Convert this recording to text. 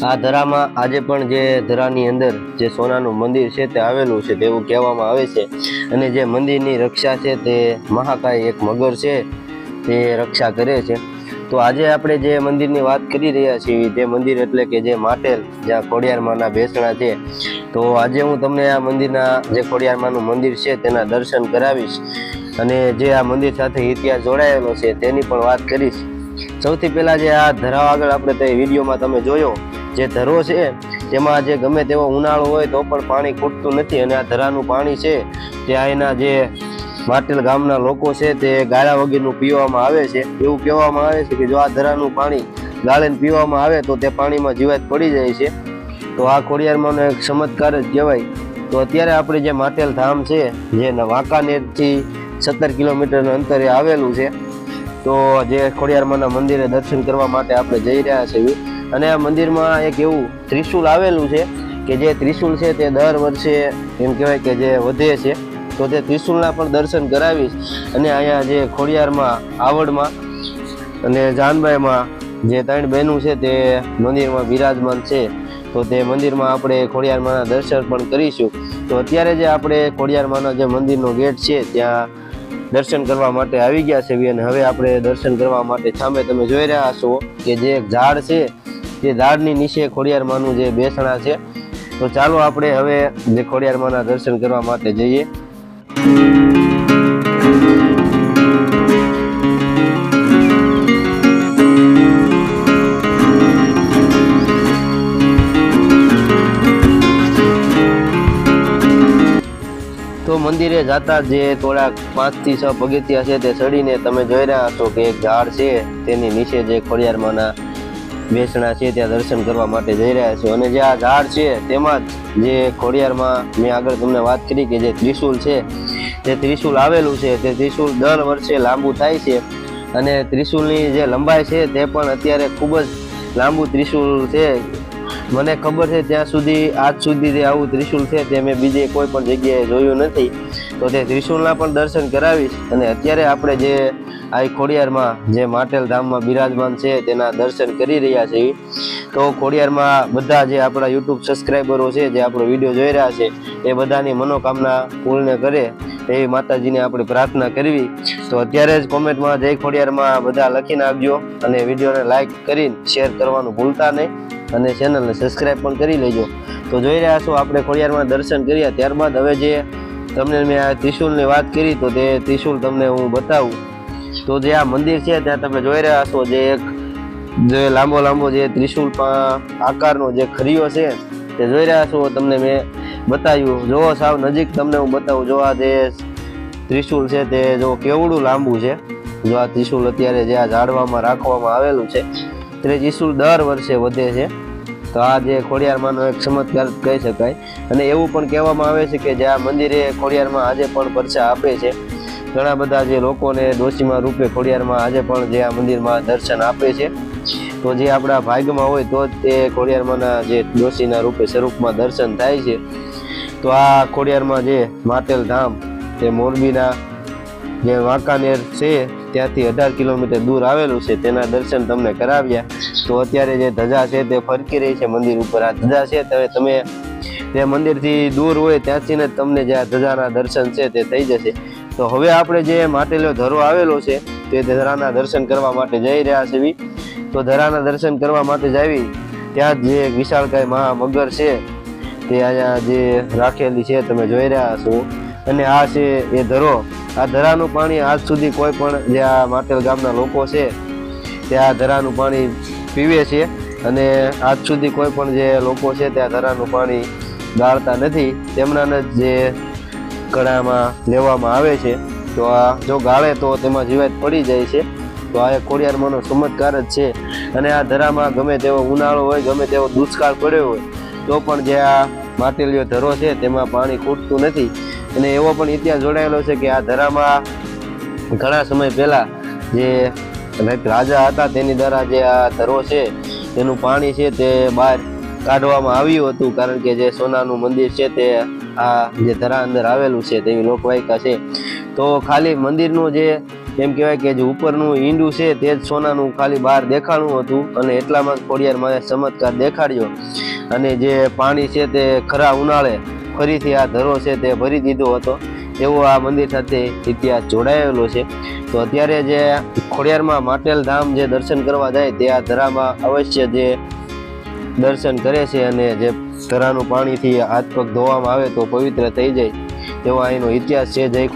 આ ધરામાં આજે પણ જે ધરાની અંદર જે સોનાનું મંદિર છે તે આવેલું છે તેવું કહેવામાં આવે છે. અને જે મંદિરની રક્ષા છે તે મહાકાય એક મગર છે તે રક્ષા કરે છે. તો આજે આપણે જે મંદિરની વાત કરી રહ્યા છીએ તે મંદિર એટલે કે જે માટેલ, જ્યાં ખોડિયારમાંના બેસણા છે, તો આજે હું તમને આ મંદિરના જે ખોડિયારમાંનું મંદિર છે તેના દર્શન કરાવીશ અને જે આ મંદિર સાથે ઇતિહાસ જોડાયેલો છે તેની પણ વાત કરીશ. સૌથી પહેલાં જે આ ધરાવ આગળ આપણે તે વિડીયોમાં તમે જોયો જે ધરો છે તેમાં જે ગમે તેવો ઉનાળો હોય તો પણ પાણી ખૂટતું નથી અને આ ધરાનું પાણી છે, તે અહીંના જે માટેલ ગામના લોકો છે, તે ગાળા વગેરેનું પીવામાં આવે છે. એવું કહેવામાં આવે છે કે જો આ ધરાનું પાણી ગાળીને પીવામાં આવે તો તે પાણીમાં જીવાત પડી જાય છે. તો આ ખોડિયારમાંનો એક ચમત્કાર જ કહેવાય. તો અત્યારે આપણે જે માટેલ ધામ છે, જે વાંકાનેરથી સત્તર કિલોમીટરના અંતરે આવેલું છે, તો જે ખોડિયારમાંના મંદિરે દર્શન કરવા માટે આપણે જઈ રહ્યા છીએ. અને આ મંદિરમાં એક એવું ત્રિશુલ આવેલું છે કે જે ત્રિશુલ છે તે દર વર્ષે એમ કહેવાય કે જે વધે છે. તો તે ત્રિશુલના પણ દર્શન કરાવીશ અને અહીંયા જે ખોડિયારમાં, આવડમાં અને જાનબાઈમાં જે ત્રણ બહેનું છે તે મંદિરમાં બિરાજમાન છે. તો તે મંદિરમાં આપણે ખોડિયારમાંના દર્શન પણ કરીશું. તો અત્યારે જે આપણે ખોડિયારમાના જે મંદિરનો ગેટ છે, ત્યાં દર્શન કરવા માટે આવી ગયા છે. અને હવે આપણે દર્શન કરવા માટે સામે તમે જોઈ રહ્યા છો કે જે એક ઝાડ છે તે ઝાડની નીચે ખોડિયારમાંનું જે બેસણા છે, તો ચાલો આપણે હવે જે ખોડિયારમાંના દર્શન કરવા માટે જઈએ. તો મંદિરે જતા જે થોડાક પાંચથી છ પગથિયા છે તે ચડીને તમે જોઈ રહ્યા છો કે એક ઝાડ છે, તેની નીચે જે ખોડિયારમાંના બેસણા છે, ત્યાં દર્શન કરવા માટે જઈ રહ્યા છે. અને જે આ ઝાડ છે, તેમાં જ જે ખોડિયારમાં મેં આગળ તમને વાત કરી કે જે ત્રિશુલ છે તે ત્રિશુલ આવેલું છે, તે ત્રિશુલ દર વર્ષે લાંબુ થાય છે. અને ત્રિશુલની જે લંબાઈ છે, તે પણ અત્યારે ખૂબ જ લાંબુ ત્રિશુલ છે. મને ખબર છે, ત્યાં સુધી, આજ સુધી જે આવું ત્રિશુલ છે, તે મેં બીજે કોઈ પણ જગ્યાએ જોયું નથી. તો તે ત્રિશુલના પણ દર્શન કરાવીશ. અને અત્યારે આપણે જે આ ખોડિયારમાં જે માટેલ ધામમાં બિરાજમાન છે, તેના દર્શન કરી રહ્યા છે. તો ખોડિયારમાં બધા જે આપણા યુટ્યુબ સબસ્ક્રાઈબરો છે, જે આપણો વીડિયો જોઈ રહ્યા છે, એ બધાની મનોકામના પૂર્ણ કરે એવી માતાજીને આપણે પ્રાર્થના કરવી. તો અત્યારે જ કોમેન્ટમાં જય ખોડિયારમાં બધા લખી નાખજો અને વિડીયોને લાઇક કરીને શેર કરવાનું ભૂલતા નહીં અને ચેનલને સબસ્ક્રાઈબ પણ કરી લેજો. તો જોઈ રહ્યા છો, આપણે ખોડિયારમાં દર્શન કર્યા. ત્યારબાદ હવે જે તમને મેં આ ત્રિશુલની વાત કરી, તો તે ત્રિશુલ તમને હું બતાવું. તો જે આ મંદિર છે, ત્યાં તમે જોઈ રહ્યા છો જે એક જે લાંબો લાંબો જે ત્રિશુલ આકારનો જે ખરીયો છે, તે જોઈ રહ્યા છો. તમને મેં બતાવ્યું. જોવો સાવ નજીક તમને હું બતાવું, જો આ જે ત્રિશુલ છે, તે જો કેવડું લાંબુ છે. જો આ ત્રિશુલ અત્યારે જે આ ઝાડવામાં રાખવામાં આવેલું છે, તે ત્રિશુલ દર વર્ષે વધે છે. તો આ જે ખોડિયારમાંનો એક ચમત્કાર કહી શકાય. અને એવું પણ કહેવામાં આવે છે કે જે આ મંદિરે ખોડિયારમાં આજે પણ પરચા આપે છે. ઘણા બધા જે લોકોને ડોશીમાં રૂપે ખોડિયારમાં આજે પણ જે આ મંદિરમાં દર્શન આપે છે. તો જે આપણા ભાગમાં હોય તો જ તે ખોડિયારમાંના જે ડોશીના રૂપે સ્વરૂપમાં દર્શન થાય છે. તો આ ખોડિયારમાં જે માટેલ ધામ, તે મોરબીના જે વાંકાનેર છે, ત્યાંથી અઢાર કિલોમીટર દૂર આવેલું છે, તેના દર્શન તમને કરાવ્યા. તો અત્યારે જે ધજા છે તે ફરકી રહી છે મંદિર ઉપર. આ ધજા છે તમે તમે તે મંદિરથી દૂર હોય ત્યાંથી ને તમને જે આ ધજાના દર્શન છે તે થઈ જશે. તો હવે આપણે જે માટેલો ધરો આવેલો છે, તે ધરાના દર્શન કરવા માટે જઈ રહ્યા છીએ તો ધરાના દર્શન કરવા માટે જાવી, ત્યાં જ વિશાળકાય મહા મગર છે, તે અહીંયા જે રાખેલી છે, તમે જોઈ રહ્યા છો. અને આ છે એ ધરો. આ ધરાનું પાણી આજ સુધી કોઈ પણ જે આ માટેલ ગામના લોકો છે, તે આ ધરાનું પાણી પીવે છે. અને આજ સુધી કોઈ પણ જે લોકો છે, તે આ ધરાનું પાણી ગાળતા નથી. તેમનાને જ જે કડામાં લેવામાં આવે છે, તો આ જો ગાળે તો તેમાં જીવાત પડી જાય છે, તો આ એક ખોડિયારમાંનો ચમત્કાર જ છે. અને આ ધરામાં ગમે તેવો ઉનાળો હોય, ગમે તેવો દુષ્કાળ પડ્યો હોય, તો પણ જે આ માટેલીઓ ધરો છે, તેમાં પાણી ખૂટતું નથી. અને એવો પણ ઇતિહાસ જોડાયેલો છે કે આ ધરામાં ઘણા સમય પહેલાં જે રાજા હતા, તેની દ્વારા જે આ ધરો છે, તેનું પાણી છે તે બહાર કાઢવામાં આવ્યું હતું. કારણ કે જે સોનાનું મંદિર છે તે આ જે ધરા અંદર આવેલું છે તેવી લોકવાયકા છે. તો ખાલી મંદિરનું જે એમ કહેવાય કે જે ઉપરનું ઈંડું છે તે જ સોનાનું ખાલી બહાર દેખાણું હતું અને એટલામાં જ ખોડિયાર મારે ચમત્કાર દેખાડ્યો. અને જે પાણી છે તે ખરા ઉનાળે ફરીથી આ ધરો છે તે ભરી દીધો હતો. એવો આ મંદિર સાથે ઇતિહાસ જોડાયેલો છે. તો અત્યારે જે ખોડિયારમાં માટેલ ધામ જે દર્શન કરવા જાય તે આ ધરામાં અવશ્ય જે દર્શન કરે છે અને જે ધરાનું પાણીથી હાથ પગ ધોવામાં આવે તો પવિત્ર થઈ જાય તેવો અહીંનો ઇતિહાસ છે. જય